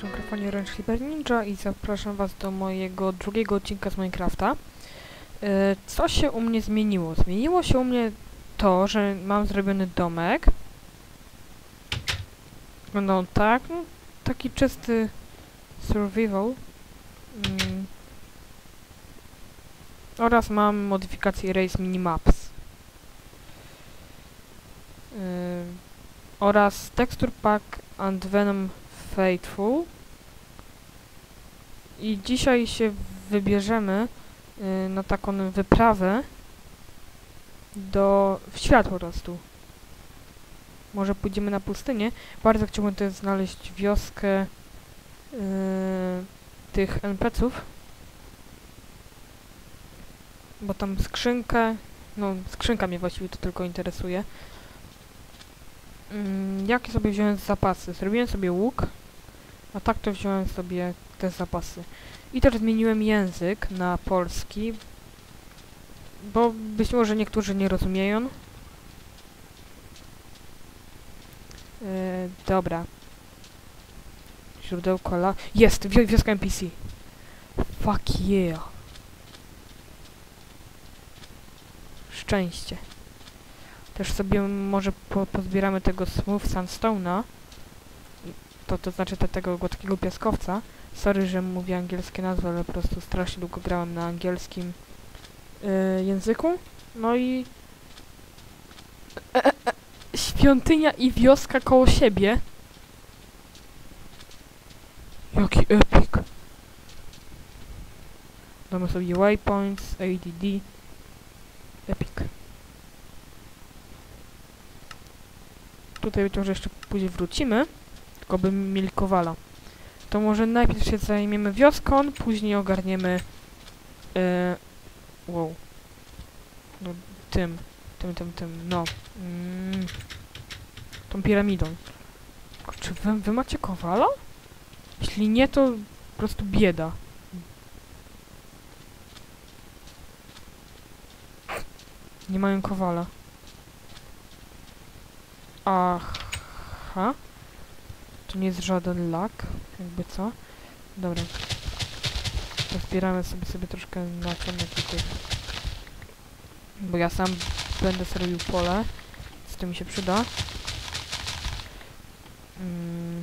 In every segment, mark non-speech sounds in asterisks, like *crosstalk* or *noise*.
przy mikrofonie Ręcz Ninja i zapraszam was do mojego drugiego odcinka z Minecrafta. E, Co się u mnie zmieniło? Zmieniło się u mnie to, że mam zrobiony domek. Wygląda on tak, no, taki czysty survival. Mm. Oraz mam modyfikację Race Minimaps. Yy, oraz Texture Pack and Venom Faithful. I dzisiaj się wybierzemy y, na taką wyprawę do w świat po prostu. Może pójdziemy na pustynię. Bardzo chciałbym też znaleźć wioskę y, tych NPC-ów. Bo tam skrzynkę, no skrzynka mnie właściwie to tylko interesuje. Mm, jakie sobie wziąłem zapasy? Zrobiłem sobie łuk, a tak to wziąłem sobie te zapasy. I też zmieniłem język na polski, bo być może niektórzy nie rozumieją. Yy, dobra. Źródełko la... Jest! Wi wioska NPC. Fuck yeah. Szczęście. Też sobie może po pozbieramy tego Smooth Sandstone'a. To, to znaczy te, tego gładkiego piaskowca. Sorry, że mówię angielskie nazwy, ale po prostu strasznie długo grałem na angielskim y, języku. No i... E, e, e, świątynia i wioska koło siebie. Jaki epic. Damy sobie waypoints, ADD. Epic. Tutaj być może jeszcze później wrócimy. Tylko bym mieli kowala. To może najpierw się zajmiemy wioską, później ogarniemy... Yy, wow. No, tym. Tym, tym, tym. No. Mm, tą piramidą. Czy wy, wy macie kowala? Jeśli nie, to po prostu bieda. Nie mają kowala. Aha. To nie jest żaden lak, jakby co. Dobra. Zbieramy sobie sobie troszkę nasionek tych. Bo ja sam będę sobie robił pole, więc to mi się przyda. Mm.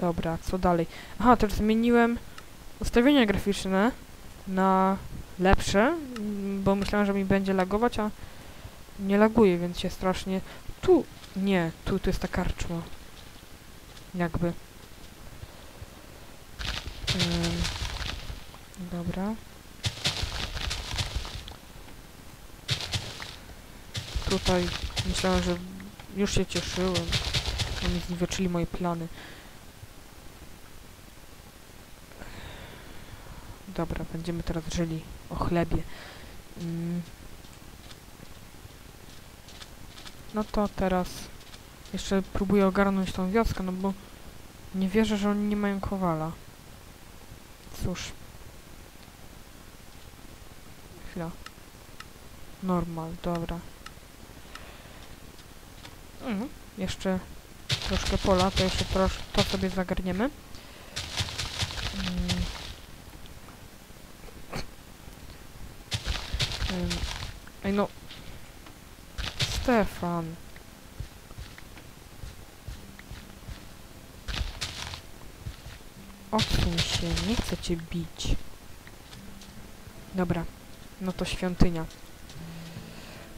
Dobra, co dalej? Aha, też zmieniłem ustawienia graficzne na lepsze, bo myślałem, że mi będzie lagować, a nie laguje, więc się strasznie... Tu... Nie, tu to jest ta karczma. Jakby. Dobra. Tutaj myślałem, że już się cieszyłem. Oni zniweczyli moje plany. Dobra, będziemy teraz żyli o chlebie. Mm. No to teraz jeszcze próbuję ogarnąć tą wioskę, no bo nie wierzę, że oni nie mają kowala. Cóż. Chwila. Normal, dobra. Mhm. Jeszcze troszkę pola, to jeszcze to sobie zagarniemy. Mm. Ej no. Stefan. Odsuń się, nie chcę cię bić. Dobra, no to świątynia.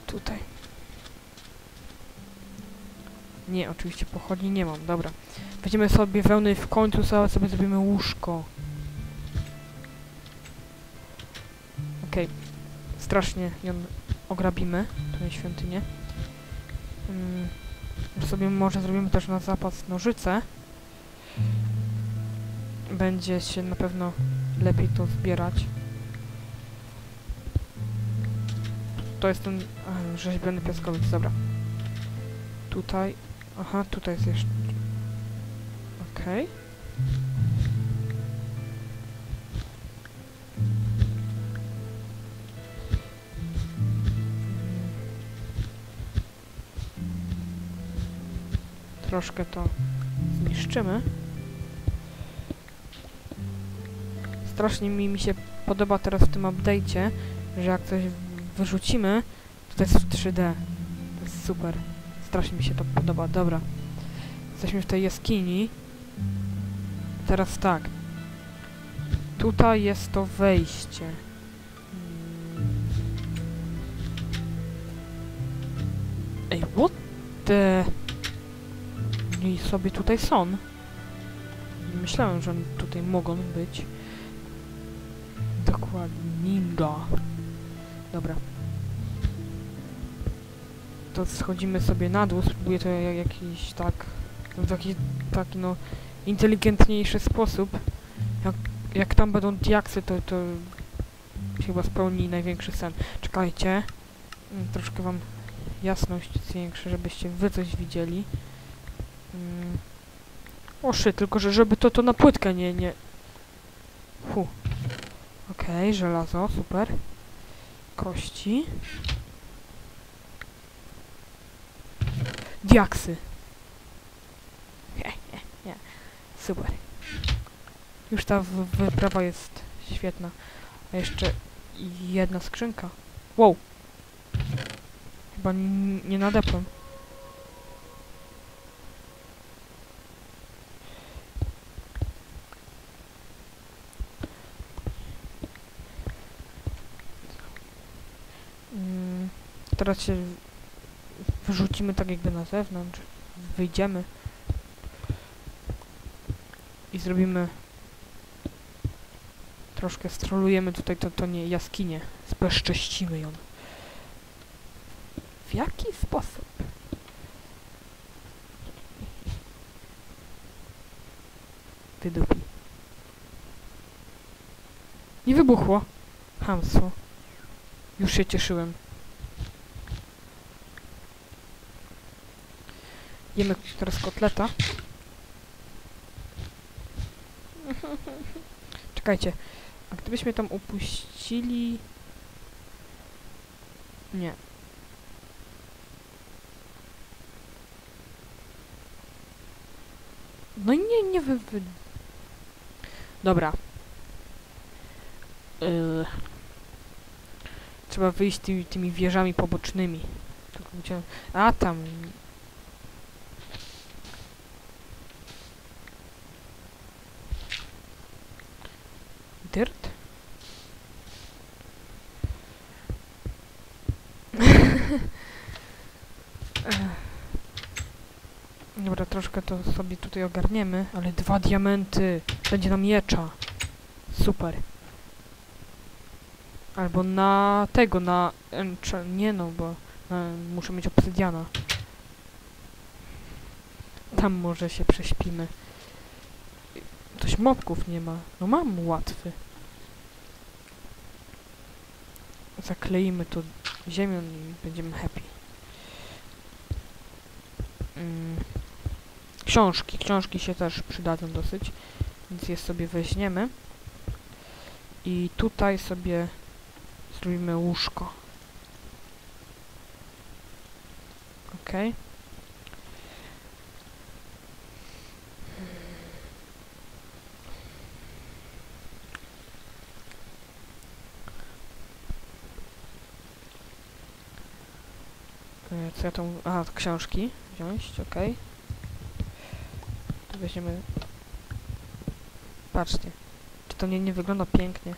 Tutaj. Nie, oczywiście pochodni nie mam, dobra. Weźmiemy sobie wełny w końcu sobie, zrobimy łóżko. Okej. Strasznie ją ograbimy, tę świątynię. Mm, sobie może zrobimy też na zapas nożyce. Będzie się na pewno lepiej to zbierać. To jest ten a, rzeźbiony piaskowiec, dobra. Tutaj. Aha, tutaj jest jeszcze. Okej. Troszkę to zniszczymy. Strasznie mi, mi się podoba teraz w tym update'cie, że jak coś wyrzucimy, to to jest w 3D. To jest super. Strasznie mi się to podoba. Dobra. Jesteśmy w tej jaskini. Teraz tak. Tutaj jest to wejście. Mm. Ej, what the... I sobie tutaj są. Nie Myślałem, że oni tutaj mogą być. Dokładnie. Ninja. Dobra. To schodzimy sobie na dół. Spróbuję to jak jakiś tak... W jakiś taki no... Inteligentniejszy sposób. Jak, jak tam będą diaksy, to, to chyba spełni największy sen. Czekajcie. Mm, Troszkę wam jasność zwiększę, żebyście wy coś widzieli. Mm. Tylko że żeby to, to na płytkę nie, nie... Fu. Okej, żelazo, super. Kości. Diaksy. Nie, super. Już ta wyprawa jest świetna. A jeszcze jedna skrzynka. Wow. Chyba nie nadepłem. Mm, Teraz się wyrzucimy tak jakby na zewnątrz. Wyjdziemy. I zrobimy... Troszkę strolujemy tutaj to, to nie jaskinię. Zbezcześcimy ją. W jaki sposób? Wydupi. Nie wybuchło. Hamstwo. Już się cieszyłem. Jemy teraz kotleta. Czekajcie. A gdybyśmy tam upuścili... Nie. No nie, nie wy... wy... Dobra. Yy. Trzeba wyjść tymi, tymi wieżami pobocznymi. Gdzie... A, tam. Dirt? *laughs* Dobra, troszkę to sobie tutaj ogarniemy, ale dwa diamenty. Będzie nam miecza. Super. Albo na tego, na... Nie no, bo na, muszę mieć obsydiana. Tam może się prześpimy. Coś mobków nie ma. No mam łatwy. Zakleimy to ziemią i będziemy happy. Mm. Książki. Książki się też przydadzą dosyć. Więc je sobie weźmiemy. I tutaj sobie zrobimy łóżko. Okej. E, Co ja tam... Książki wziąć, okej. Tu weźmiemy... Patrzcie. Czy to nie, nie wygląda pięknie?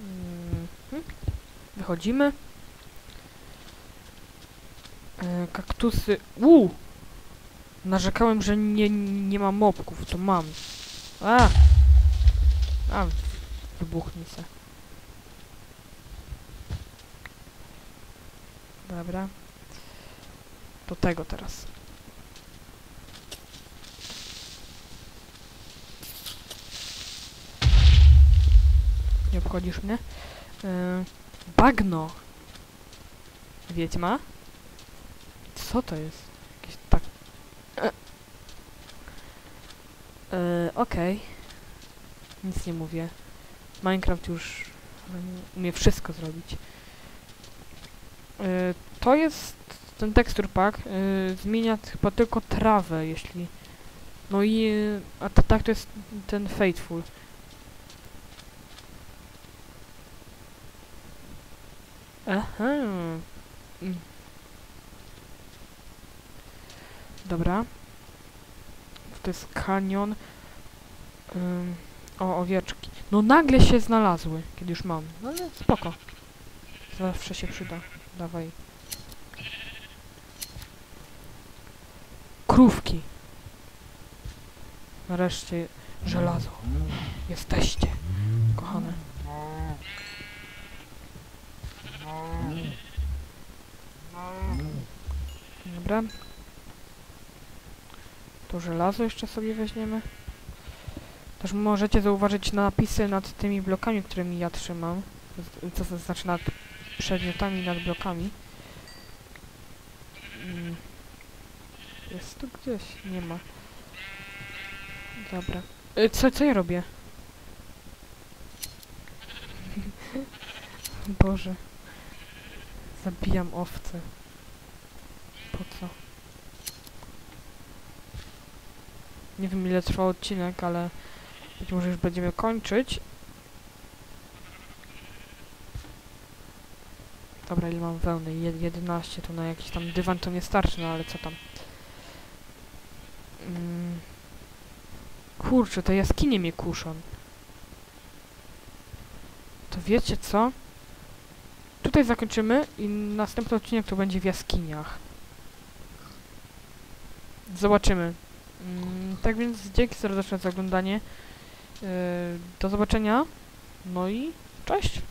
Mhm. Wychodzimy. E, kaktusy. Uuu! Narzekałem, że nie, nie ma mobków, to mam. A! A, wybuchnij. Dobra. Do tego teraz. Nie obchodzisz mnie? E, bagno! Wiedźma? Co to jest? Jakieś tak... E, Okej. Nic nie mówię. Minecraft już mm, umie wszystko zrobić. E, to jest ten texture pack. e, zmienia chyba tylko trawę, jeśli... No i... A to, tak to jest ten Fateful. Aha. Mm. Dobra. To jest kanion. Ym, o, owieczki. No nagle się znalazły, kiedy już mam. No ale spoko. Zawsze się przyda. Dawaj. Krówki. Nareszcie żelazo. Jesteście, kochane. Dobra. To żelazo jeszcze sobie weźmiemy. Też możecie zauważyć napisy nad tymi blokami, którymi ja trzymam. Co to znaczy nad przedmiotami, nad blokami. Mm. Jest tu gdzieś? Nie ma. Dobra. Y, Co, co ja robię? *laughs* Boże. Zabijam owce. Po co? Nie wiem ile trwał odcinek, ale być może już będziemy kończyć. Dobra, ile mam wełny? Je 11, to na jakiś tam dywan to nie starczy, no ale co tam. Mm. Kurczę, te jaskinie mnie kuszą. To wiecie co? Tutaj zakończymy i następny odcinek to będzie w jaskiniach. Zobaczymy. Mm, tak więc dzięki serdeczne za oglądanie. Yy, do zobaczenia. No i cześć.